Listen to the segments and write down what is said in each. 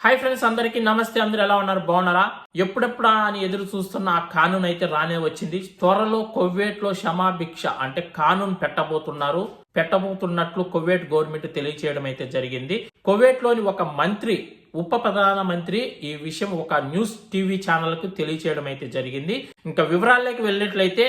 Hi friends అందరికీ నమస్తే. అందరూ ఎలా ఉన్నారు? బాగున్నారా? ఎప్పుడెప్పుడా అని ఎదురు చూస్తున్న ఆ కానూన్ అయితే రానే వచ్చింది. త్వరలో కొవ్వేట్లో క్షమాభిక్ష అంటే కానూన్ పెట్టబోతున్నారు. పెట్టబోతున్నట్లు కొవ్వేట్ గవర్నమెంట్ తెలియచేయడం అయితే జరిగింది. కొవ్వేట్లోని ఒక మంత్రి ఉప ప్రధాన మంత్రి ఈ విషయం ఒక న్యూస్ టీవీ ఛానల్కు తెలియచేయడం అయితే జరిగింది. ఇంకా వివరాల్లోకి వెళ్ళినట్లయితే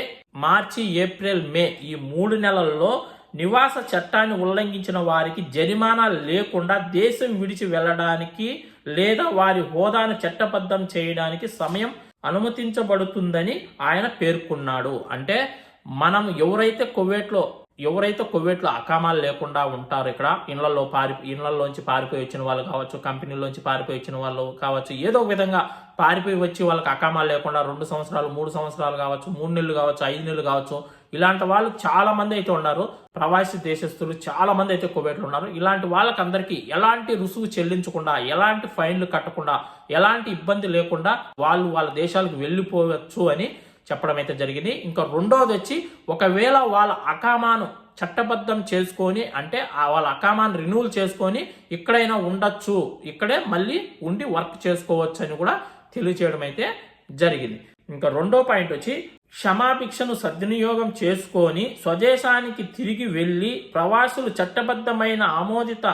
మార్చి ఏప్రిల్ మే ఈ మూడు నెలల్లో నివాస చట్టాన్ని ఉల్లంఘించిన వారికి జరిమానా లేకుండా దేశం విడిచి వెళ్ళడానికి లేదా వారి హోదాను చట్టబద్ధం చేయడానికి సమయం అనుమతించబడుతుందని ఆయన పేర్కొన్నాడు. అంటే మనం ఎవరైతే కువైట్లో ఎవరైతే కువైట్లో అకామాలు లేకుండా ఉంటారు ఇక్కడ ఇళ్ళలో పారి ఇళ్ళలోంచి పారిపోయి వచ్చిన వాళ్ళు కావచ్చు కంపెనీలోంచి పారిపోయి వచ్చిన వాళ్ళు కావచ్చు ఏదో ఒక విధంగా పారిపోయి వచ్చి వాళ్ళకి అకామాలు లేకుండా రెండు సంవత్సరాలు మూడు సంవత్సరాలు కావచ్చు మూడు నెలలు కావచ్చు ఐదు నెలలు కావచ్చు ఇలాంటి వాళ్ళు చాలా మంది అయితే ఉన్నారు. ప్రవాసీ దేశస్తులు చాలా మంది అయితే కువైట్లో ఉన్నారు. ఇలాంటి వాళ్ళకందరికీ ఎలాంటి రుసుము చెల్లించకుండా ఎలాంటి ఫైన్లు కట్టకుండా ఎలాంటి ఇబ్బంది లేకుండా వాళ్ళు వాళ్ళ దేశాలకు వెళ్ళిపోవచ్చు అని చెప్పడం అయితే జరిగింది. ఇంకా రెండోది వచ్చి ఒకవేళ వాళ్ళ అకామాను చట్టబద్ధం చేసుకొని అంటే ఆ వాళ్ళ అకామాను రిన్యూవల్ చేసుకొని ఇక్కడైనా ఉండొచ్చు ఇక్కడే మళ్ళీ ఉండి వర్క్ చేసుకోవచ్చు అని కూడా తెలియచేయడం అయితే జరిగింది. ఇంకా రెండో పాయింట్ వచ్చి క్షమాభిక్షను సద్వినియోగం చేసుకొని స్వదేశానికి తిరిగి వెళ్ళి ప్రవాసులు చట్టబద్ధమైన ఆమోదిత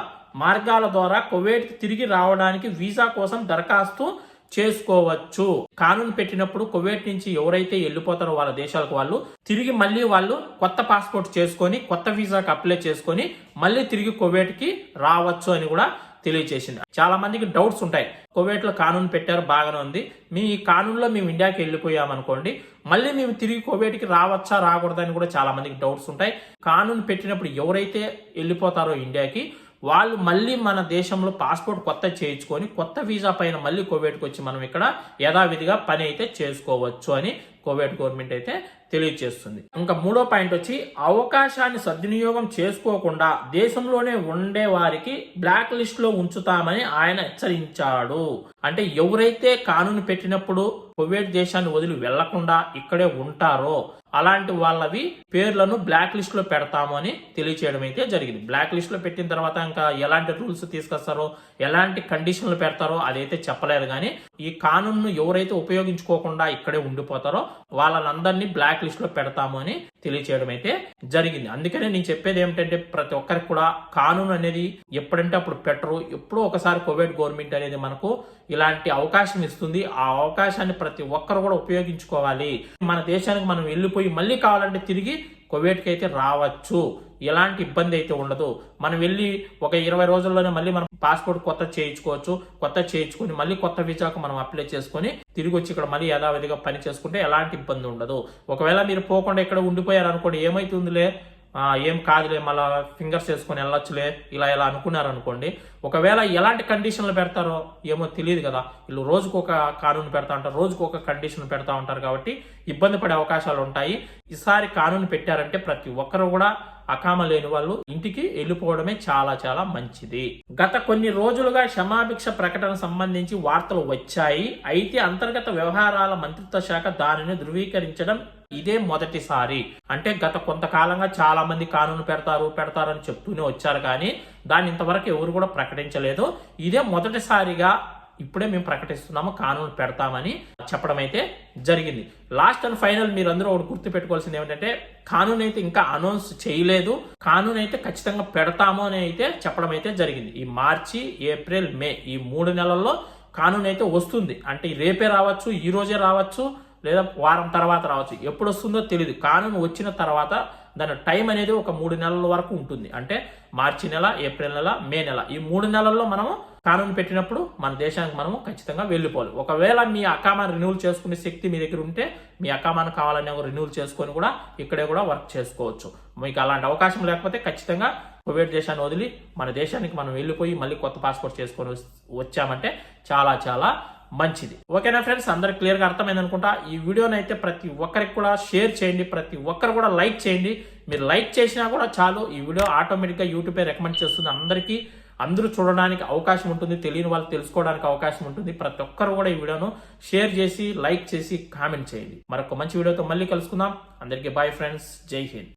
మార్గాల ద్వారా కువైట్ తిరిగి రావడానికి వీసా కోసం దరఖాస్తు చేసుకోవచ్చు. కానూన్ పెట్టినప్పుడు కువైట్ నుంచి ఎవరైతే వెళ్ళిపోతారో వాళ్ళ దేశాలకు వాళ్ళు తిరిగి మళ్ళీ వాళ్ళు కొత్త పాస్పోర్ట్ చేసుకొని కొత్త వీసాకి అప్లై చేసుకొని మళ్ళీ తిరిగి కువైట్కి రావచ్చు అని కూడా తెలియజేసింది చాలా మందికి డౌట్స్ ఉంటాయి. కువైట్లో కానూన్ పెట్టారు బాగానే ఉంది. మీ ఈ కానూన్లో మేము ఇండియాకి వెళ్ళిపోయామనుకోండి మళ్ళీ మేము తిరిగి కువైట్కి రావచ్చా రాకూడదని కూడా చాలా మందికి డౌట్స్ ఉంటాయి. కానూన్ పెట్టినప్పుడు ఎవరైతే వెళ్ళిపోతారో ఇండియాకి వాళ్ళు మళ్ళీ మన దేశంలో పాస్పోర్ట్ కొత్త చేయించుకొని కొత్త వీసా పైన మళ్ళీ కోవిడ్కి వచ్చి మనం ఇక్కడ యథావిధిగా పని అయితే చేసుకోవచ్చు అని కోవిడ్ గవర్నమెంట్ అయితే తెలియజేస్తుంది ఇంకా మూడో పాయింట్ వచ్చి అవకాశాన్ని సద్వినియోగం చేసుకోకుండా దేశంలోనే ఉండే వారికి బ్లాక్ లిస్ట్లో ఉంచుతామని ఆయన హెచ్చరించాడు. అంటే ఎవరైతే కానూను పెట్టినప్పుడు కువైట్ దేశాన్ని వదిలి వెళ్ళకుండా ఇక్కడే ఉంటారో అలాంటి వాళ్ళవి పేర్లను బ్లాక్ లిస్ట్లో పెడతాము అని తెలియచేయడం అయితే జరిగింది. బ్లాక్ లిస్ట్లో పెట్టిన తర్వాత ఇంకా ఎలాంటి రూల్స్ తీసుకొస్తారో ఎలాంటి కండిషన్లు పెడతారో అదైతే చెప్పలేదు. కానీ ఈ కానూన్ను ఎవరైతే ఉపయోగించుకోకుండా ఇక్కడే ఉండిపోతారో వాళ్ళనందరినీ బ్లాక్ లిస్ట్లో పెడతాము అని తెలియచేయడం అయితే జరిగింది. అందుకనే నేను చెప్పేది ఏమిటంటే ప్రతి ఒక్కరికి కూడా కానూన్ అనేది ఎప్పుడంటే అప్పుడు పెట్టరు. ఎప్పుడో ఒకసారి కోవిడ్ గవర్నమెంట్ అనేది మనకు ఇలాంటి అవకాశం ఇస్తుంది. ఆ అవకాశాన్ని ప్రతి ఒక్కరు కూడా ఉపయోగించుకోవాలి. మన దేశానికి మనం వెళ్ళిపోయి మళ్ళీ కావాలంటే తిరిగి కువైట్కి అయితే రావచ్చు. ఎలాంటి ఇబ్బంది అయితే ఉండదు. మనం వెళ్ళి ఒక ఇరవై రోజుల్లోనే మళ్ళీ మనం పాస్పోర్ట్ కొత్త చేయించుకోవచ్చు. కొత్త చేయించుకొని మళ్ళీ కొత్త వీసాకు మనం అప్లై చేసుకొని తిరిగి వచ్చి ఇక్కడ మళ్ళీ యథావిధిగా పని చేసుకుంటే ఎలాంటి ఇబ్బంది ఉండదు. ఒకవేళ మీరు పోకుండా ఇక్కడ ఉండిపోయారు అనుకోండి ఏమైతుందిలే? ఏం కాదులే మళ్ళా ఫింగర్స్ వేసుకొని వెళ్ళొచ్చులే ఇలా ఇలా అనుకున్నారు అనుకోండి ఒకవేళ ఎలాంటి కండిషన్లు పెడతారో ఏమో తెలియదు కదా. వీళ్ళు రోజుకు ఒక కానూన్ పెడతా ఉంటారు రోజుకు ఒక కండిషన్ పెడతా ఉంటారు కాబట్టి ఇబ్బంది పడే అవకాశాలు ఉంటాయి. ఈసారి కానూన్ పెట్టారంటే ప్రతి ఒక్కరు కూడా అకామ లేని వాళ్ళు ఇంటికి వెళ్ళిపోవడమే చాలా చాలా మంచిది. గత కొన్ని రోజులుగా క్షమాభిక్ష ప్రకటన సంబంధించి వార్తలు వచ్చాయి. అయితే అంతర్గత వ్యవహారాల మంత్రిత్వ శాఖ దానిని ధృవీకరించడం ఇదే మొదటిసారి. అంటే గత కొంతకాలంగా చాలా మంది కానూను పెడతారు పెడతారని చెప్తూనే వచ్చారు కానీ దాన్ని ఇంతవరకు ఎవరు కూడా ప్రకటించలేదు. ఇదే మొదటిసారిగా ఇప్పుడే మేము ప్రకటిస్తున్నాము కానూను పెడతామని చెప్పడం అయితే జరిగింది. లాస్ట్ అండ్ ఫైనల్ మీరు అందరూ ఒకటి గుర్తు పెట్టుకోవాల్సింది ఏమిటంటే కానూన్ అయితే ఇంకా అనౌన్స్ చేయలేదు. కానూన్ అయితే ఖచ్చితంగా పెడతాము అని అయితే చెప్పడం అయితే జరిగింది. ఈ మార్చి ఏప్రిల్ మే ఈ మూడు నెలల్లో కానూన్ అయితే వస్తుంది. అంటే రేపే రావచ్చు ఈ రోజే రావచ్చు. లేదా వారం తర్వాత రావచ్చు. ఎప్పుడు వస్తుందో తెలియదు కానూన్ వచ్చిన తర్వాత దాని టైం అనేది ఒక మూడు నెలల వరకు ఉంటుంది. అంటే మార్చి నెల ఏప్రిల్ నెల మే నెల. ఈ మూడు నెలల్లో మనము కానూన్ పెట్టినప్పుడు మన దేశానికి మనము ఖచ్చితంగా వెళ్ళిపోవాలి. ఒకవేళ మీ అకామాన్ రిన్యూల్ చేసుకునే శక్తి మీ దగ్గర ఉంటే మీ అకామాన్ కావాలని రిన్యూల్ చేసుకొని కూడా ఇక్కడే కూడా వర్క్ చేసుకోవచ్చు. మీకు అలాంటి అవకాశం లేకపోతే ఖచ్చితంగా కువైట్ దేశాన్ని వదిలి మన దేశానికి మనం వెళ్ళిపోయి మళ్ళీ కొత్త పాస్పోర్ట్ చేసుకొని వచ్చామంటే చాలా చాలా మంచిది. ఓకేనా ఫ్రెండ్స్? అందరికి క్లియర్గా అర్థమైంది అనుకుంటా. ఈ వీడియోని అయితే ప్రతి ఒక్కరికి కూడా షేర్ చేయండి. ప్రతి ఒక్కరు కూడా లైక్ చేయండి. మీరు లైక్ చేసినా కూడా చాలు. ఈ వీడియో ఆటోమేటిక్గా యూట్యూబే రికమెండ్ చేస్తుంది అందరికీ. అందరూ చూడడానికి అవకాశం ఉంటుంది. తెలియని వాళ్ళు తెలుసుకోవడానికి అవకాశం ఉంటుంది. ప్రతి ఒక్కరు కూడా ఈ వీడియోను షేర్ చేసి లైక్ చేసి కామెంట్ చేయండి. మరొక మంచి వీడియోతో మళ్ళీ కలుసుకుందాం. అందరికీ బాయ్ ఫ్రెండ్స్. జై హింద్.